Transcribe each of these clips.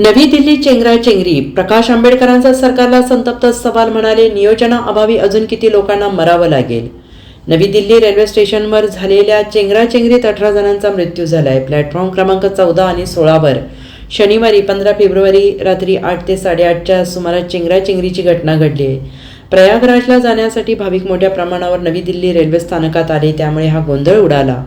नवी दिल्ली चेंगराचेंगरी प्रकाश आंबेडकरांचा सरकारला संतप्त सवाल म्हणाले नियोजनाअभावी अजून किती लोकांना मरावं लागेल? नवी दिल्ली रेल्वे स्टेशनवर झालेल्या चेंगराचेंगरीत अठरा जणांचा मृत्यू झालाय. प्लॅटफॉर्म क्रमांक चौदा आणि सोळावर. शनिवारी पंधरा फेब्रुवारी रात्री आठ ते साडेआठच्या सुमारास चेंगराचेंगरीची घटना घडली. आहे प्रयागराजला जाण्यासाठी भाविक मोठ्या प्रमाणावर नवी दिल्ली रेल्वे स्थानकात आले त्यामुळे हा गोंधळ उडाला.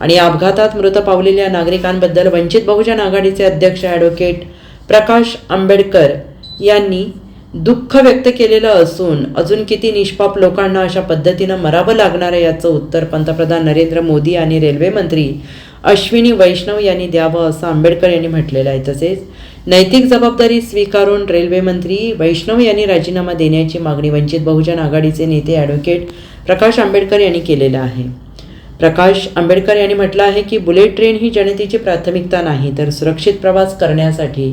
आणि अपघातात मृत पावलेल्या नागरिकांबद्दल वंचित बहुजन आघाडीचे अध्यक्ष ॲडव्होकेट प्रकाश आंबेडकर यांनी दुःख व्यक्त केलेलं असून अजून किती निष्पाप लोकांना अशा पद्धतीनं मरावं लागणार आहे याचं उत्तर पंतप्रधान नरेंद्र मोदी आणि रेल्वे मंत्री अश्विनी वैष्णव यांनी द्यावं असं आंबेडकर यांनी म्हटलेलं आहे. तसेच नैतिक जबाबदारी स्वीकारून रेल्वे मंत्री वैष्णव यांनी राजीनामा देण्याची मागणी वंचित बहुजन आघाडीचे नेते ॲडव्होकेट प्रकाश आंबेडकर यांनी केलेलं आहे. प्रकाश आंबेडकर यांनी म्हटलं आहे की बुलेट ट्रेन ही जनतेची प्राथमिकता नाही तर सुरक्षित प्रवास करण्यासाठी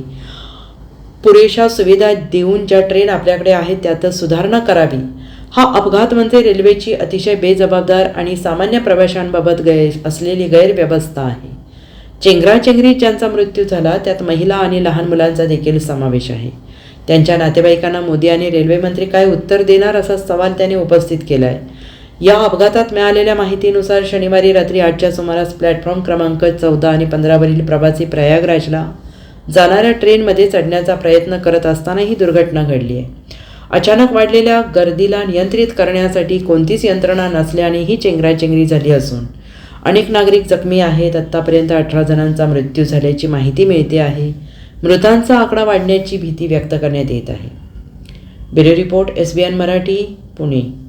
पुरेशा सुविधा देऊन ज्या ट्रेन आपल्याकडे आहेत त्यातच सुधारणा करावी. हा अपघात म्हणजे रेल्वेची अतिशय बेजबाबदार आणि सामान्य प्रवाशांबाबत गै असलेली गैरव्यवस्था आहे. चेंगराचेंगरीत ज्यांचा मृत्यू झाला त्यात महिला आणि लहान मुलांचा देखील समावेश आहे. त्यांच्या नातेवाईकांना मोदी आणि रेल्वे मंत्री काय उत्तर देणार असा सवाल त्यांनी उपस्थित केला आहे या अपघातात मिळालेल्या माहितीनुसार शनिवारी रात्री आठच्या सुमारास प्लॅटफॉर्म क्रमांक चौदा आणि पंधरावरील प्रवासी प्रयागराजला जाणाऱ्या ट्रेनमध्ये चढण्याचा प्रयत्न करत असताना ही दुर्घटना घडली आहे. अचानक वाढलेल्या गर्दीला नियंत्रित करण्यासाठी कोणतीच यंत्रणा नसल्याने ही चेंगराचेंगरी झाली असून अनेक नागरिक जखमी आहेत. आत्तापर्यंत अठरा जणांचा मृत्यू झाल्याची माहिती मिळते आहे. मृतांचा आकडा वाढण्याची भीती व्यक्त करण्यात येत आहे. Bureau report S B N Marathi Pune.